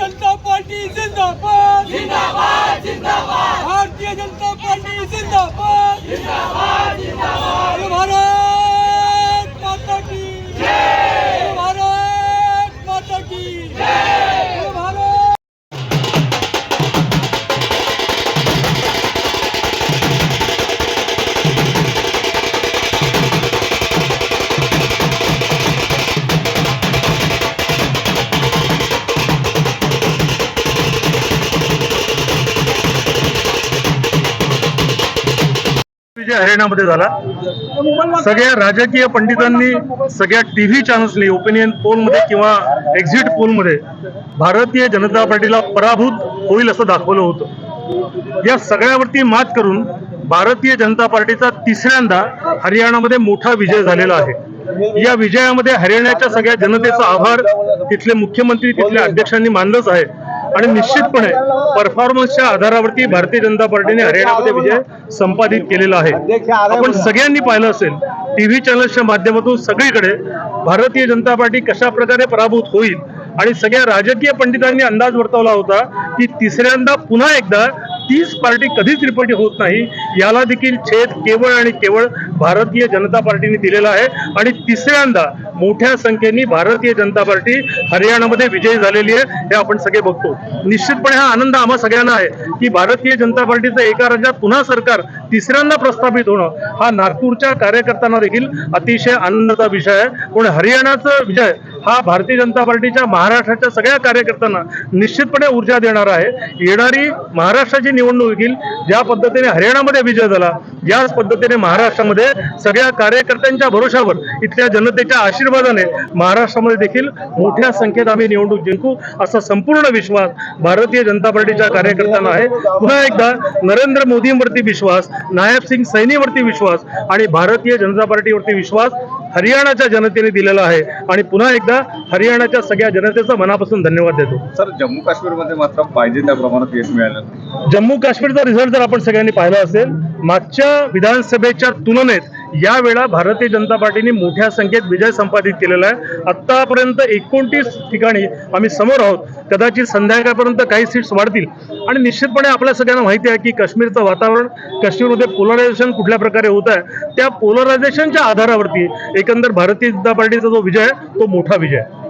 जनता party जिंदाबाद जिंदाबाद जिंदाबाद विजय हरियाणामध्ये झाला. सगळ्या राजकीय पंडितांनी सगळ्या टीव्ही चॅनल्सनी ओपिनियन पोलमध्ये किंवा एक्झिट पोलमध्ये भारतीय जनता पार्टीला पराभूत होईल असं दाखवलं होतं. या सगळ्यावरती मात करून भारतीय जनता पार्टीचा तिसऱ्यांदा हरियाणामध्ये मोठा विजय झालेला आहे. या विजयामध्ये हरियाणाच्या सगळ्या जनतेचा आभार तिथले मुख्यमंत्री तिथल्या अध्यक्षांनी मानलंच आहे. आणि निश्चितपणे परफॉर्मन्सच्या आधारावरती भारतीय जनता पार्टीने हरियाणामध्ये विजय संपादित केलेला आहे. आपण सगळ्यांनी पाहिलं असेल टीव्ही चॅनल्सच्या माध्यमातून सगळीकडे भारतीय जनता पार्टी कशा प्रकारे पराभूत होईल आणि सगळ्या राजकीय पंडितांनी अंदाज वर्तवला होता की तिसऱ्यांदा पुन्हा एकदा तीच पार्टी कधीच रिपीट होत नाही याला देखील छेद केवळ आणि केवळ भारतीय जनता पार्टीने दिलेला आहे. आणि तिसऱ्यांदा मोठ्या संख्येने भारतीय जनता पार्टी हरियाणामध्ये विजयी झालेली आहे हे आपण सगळे बघतो. निश्चितपणे हा आनंद आम्हा सगळ्यांना आहे की भारतीय जनता पार्टीचं एका राज्यात पुन्हा सरकार तिसऱ्यांदा प्रस्थापित होणं हा नागपूरच्या कार्यकर्त्यांना देखील अतिशय आनंदाचा विषय आहे. पण हरियाणाचा विजय हा भारतीय जनता पार्टीच्या महाराष्ट्राच्या सगळ्या कार्यकर्त्यांना निश्चितपणे ऊर्जा देणार आहे. येणारी महाराष्ट्राची निवडणूक येईल ज्या पद्धतीने हरियाणामध्ये विजय झाला याच पद्धतीने महाराष्ट्रामध्ये सगळ्या कार्यकर्त्यांच्या भरोशावर इथल्या जनतेच्या आशीर्वादाने महाराष्ट्रामध्ये देखील मोठ्या संख्येत आम्ही निवडणूक जिंकू असा संपूर्ण विश्वास भारतीय जनता पार्टीच्या कार्यकर्त्यांना आहे. पुन्हा एकदा नरेंद्र मोदींवरती विश्वास नायब सिंग सैनीवरती विश्वास आणि भारतीय जनता पार्टीवरती विश्वास हरियाणाच्या जनतेने दिलेला आहे आणि पुन्हा एकदा हरियाणाच्या सगळ्या जनतेचा मनापासून धन्यवाद देतो सर जम्मू काश्मीरमध्ये मात्र पाहिजे त्या प्रमाणात यश मिळालं. जम्मू काश्मीरचा रिझल्ट जर आपण सगळ्यांनी पाहिला असेल मागच्या विधानसभेच्या तुलनेत यावेळा भारतीय जनता पार्टीने मोठ्या संख्येत विजय संपादित केलेला आहे. आत्तापर्यंत एकोणतीस ठिकाणी आम्ही समोर आहोत. कदाचित संध्याकाळपर्यंत काही सीट्स वाढतील. आणि निश्चितपणे आपल्या सगळ्यांना माहिती आहे की काश्मीरचं वातावरण काश्मीरमध्ये पोलरायझेशन कुठल्या प्रकारे होत आहे त्या पोलरायझेशनच्या आधारावरती एकंदर भारतीय जनता पार्टीचा जो विजय आहे तो मोठा विजय आहे.